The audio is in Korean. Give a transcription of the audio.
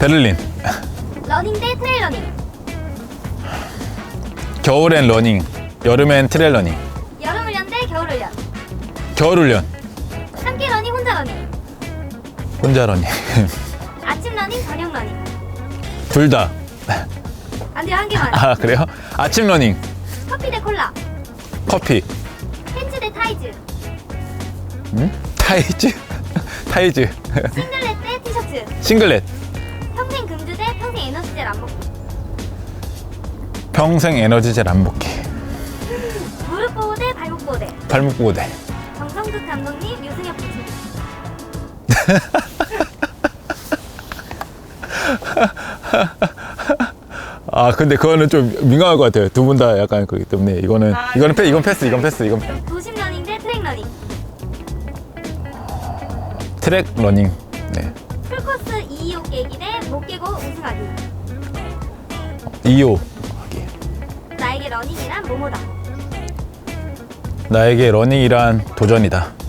베를린. 러닝 대 트레일 러닝. 겨울엔 러닝, 여름엔 트레일 러닝. 여름 훈련 대 겨울 훈련. 겨울 훈련, 함께 러닝 혼자 러닝. 혼자 러닝. 아침 러닝 저녁 러닝. 둘 다. 안 돼요 한 개만. 아, 그래요? 아침 러닝, 커피 대 콜라. 커피. 팬츠 대 타이즈. 음? 타이즈? 타이즈. 싱글렛 대 티셔츠. 싱글렛. 금주 대 평생 에너지 젤 안 먹기. 평생 에너지 젤 안 먹기. 무릎 보호 대 발목 보호 대. 발목 보호 대. 정성극 감독님 유승엽 코치. 아, 근데 그거는 좀 민감할 것 같아요. 두 분 다 약간 그렇기 때문에 이거는 아, 이거는 패, 이건 패스, 이건 패스, 이건 도심 러닝 대 트랙 러닝. 트랙 러닝. 네. 풀코스 225 깨기 대못 깨고 우승하기. 2호. 나에게 러닝이란 뭐뭐다. 나에게 러닝이란 도전이다.